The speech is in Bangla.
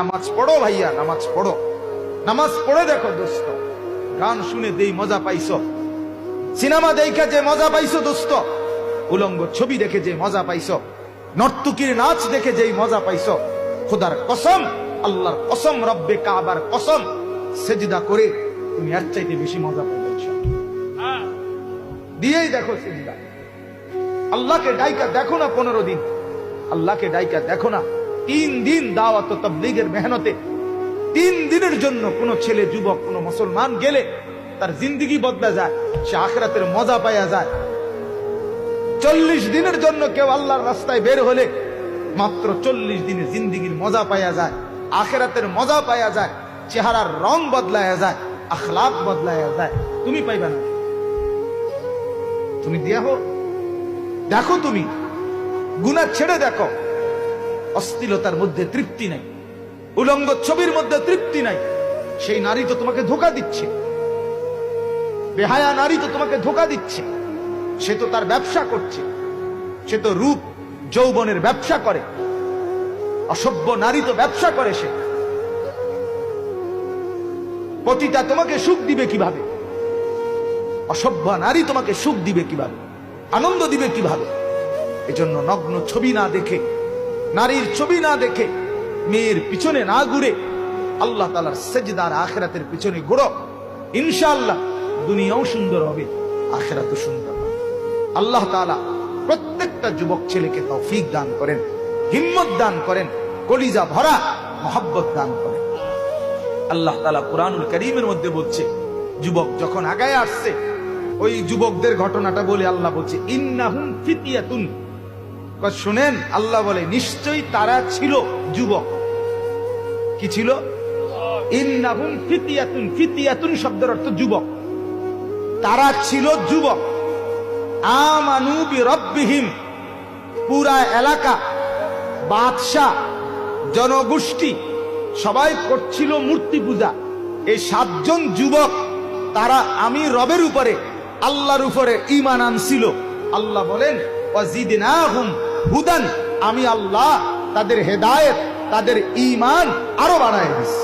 নামাজ পড়ো ভাইয়া, নামাজ পড়ো। নামাজ পড়ে দেখো দোস্ত। গান শুনে দেই মজা পাইছো। সিনেমা দেখা যে মজা পাইছো দোস্ত। উলঙ্গ ছবি দেখে যে মজা পাইছো। নর্তুকির নাচ দেখে যেই মজা পাইছো। খোদার কসম, আল্লাহর কসম, রব্বে কাবার কসম। সেজদা করে তুমি এর চাইতে বেশি মজা পাইবে। দিয়েই দেখো সেজদা। আল্লাহকে ডাইকা দেখো না পনেরো দিন। আল্লাহকে ডাইকা দেখো না। তিন দিন দাওয়াত তাবলীগের মেহনতে, তিন দিনের জন্য কোন ছেলে, যুবক, কোন মুসলমান গেলে তার জিন্দগি বদলা যায়, সে আখরাতের মজা পাইয়া যায়। চল্লিশ দিনের জন্য কেউ আল্লাহর রাস্তায় বের হলে মাত্র চল্লিশ দিনে জিন্দিগির মজা পাইয়া যায়, আখেরাতের মজা পাইয়া যায়, চেহারার রং বদলায়া যায় আখলাপ বদলায়া যায়। তুমি পাইবা না। তুমি দিয়া দেখো তুমি। গুনা ছেড়ে দেখো। অস্থিলতার মধ্যে তৃপ্তি নাই। উলঙ্গ ছবির মধ্যে তৃপ্তি নাই। সেই নারী তো তোমাকে ধোকা দিচ্ছে। বেহায়া নারী তো তোমাকে ধোকা দিচ্ছে। সে তো তার ব্যবসা করছে। সে তো রূপ, যৌবনের ব্যবসা করে। অসভ্য নারী তো ব্যবসা করে সে। পতিতা তোমাকে সুখ দিবে কীভাবে? অসভ্য নারী তোমাকে সুখ দিবে কীভাবে? আনন্দ দিবে কীভাবে? এজন্য নগ্ন ছবি না দেখে নারীর ছবি না দেখে, মেয়ের পিছনে না ঘুরে, আল্লাহ তালার সেজদার আখেরাতের পিছনে ঘুরো। ইনশাআল্লাহ দুনিয়াও সুন্দর হবে, আখেরাতও সুন্দর হবে। আল্লাহ তাআলা প্রত্যেকটা যুবক ছেলেকে তৌফিক দান করেন, হিম্মত দান করেন, কলিজা ভরা, মহব্বত দান করেন। আল্লাহ তালা কোরআনুল করিমের মধ্যে বলছে, যুবক যখন আগায় আসছে, ওই যুবকদের ঘটনাটা বলে আল্লাহ বলছে, ইন্নাহুম ফিতিয়াতুন শুনেন, আল্লাহ বলে, নিশ্চয়ই তারা ছিল যুবক। কি ছিল? ফিতিয়াতুন ফিতিয়াতুন শব্দের অর্থ যুবক। তারা ছিল যুবক। আমানু বিরব্বিহিম, পুরা এলাকা, বাদশাহ, জনগোষ্ঠী, সবাই করছিল মূর্তি পূজা। এই সাতজন যুবক, তারা আমি রবের উপরে, আল্লাহর উপরে ইমান আনছিল। আল্লাহ বলেন হুদান আমি আল্লাহ তাদের হেদায়েত তাদের ইমান আরও বাড়ায় দিচ্ছি